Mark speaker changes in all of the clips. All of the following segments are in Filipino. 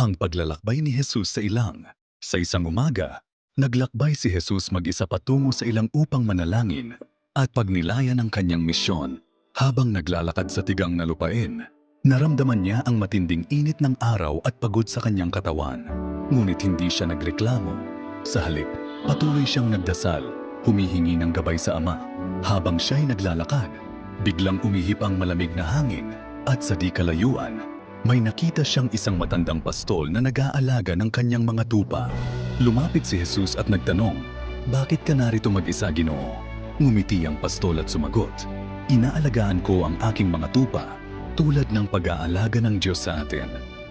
Speaker 1: Ang paglalakbay ni Jesus sa ilang. Sa isang umaga, naglakbay si Jesus mag-isa patungo sa ilang upang manalangin at pagnilayan ang kanyang misyon. Habang naglalakad sa tigang na lupain, naramdaman niya ang matinding init ng araw at pagod sa kanyang katawan. Ngunit hindi siya nagreklamo. Sa halip, patuloy siyang nagdasal, humihingi ng gabay sa Ama. Habang siya'y naglalakad, biglang umihip ang malamig na hangin at sa di kalayuan, may nakita siyang isang matandang pastol na nag-aalaga ng kanyang mga tupa. Lumapit si Jesus at nagtanong, Bakit ka narito mag-isa, Ginoo? Ngumiti ang pastol at sumagot, Inaalagaan ko ang aking mga tupa tulad ng pag-aalaga ng Diyos sa atin.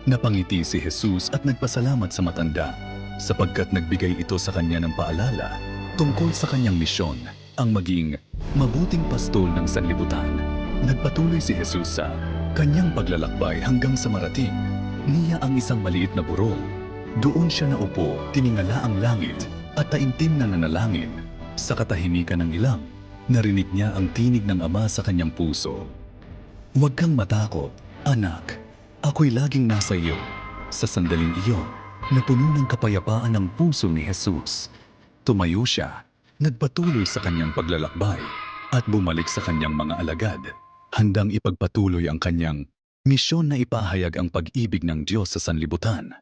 Speaker 1: Napangiti si Jesus at nagpasalamat sa matanda sapagkat nagbigay ito sa kanya ng paalala tungkol sa kanyang misyon, ang maging mabuting pastol ng sanlibutan. Nagpatuloy si Jesus sa kanyang paglalakbay hanggang sa marating. Niya ang isang maliit na burol. Doon siya naupo, tiningala ang langit at taimtim na nanalangin. Sa katahimikan ng ilang, narinig niya ang tinig ng Ama sa kanyang puso. Huwag kang matakot, anak. Ako'y laging nasa iyo. Sa sandaling iyon, napuno ng kapayapaan ang puso ni Jesus. Tumayo siya, nagpatuloy sa kanyang paglalakbay at bumalik sa kanyang mga alagad. Handang ipagpatuloy ang kanyang misyon na ipahayag ang pag-ibig ng Diyos sa sanlibutan.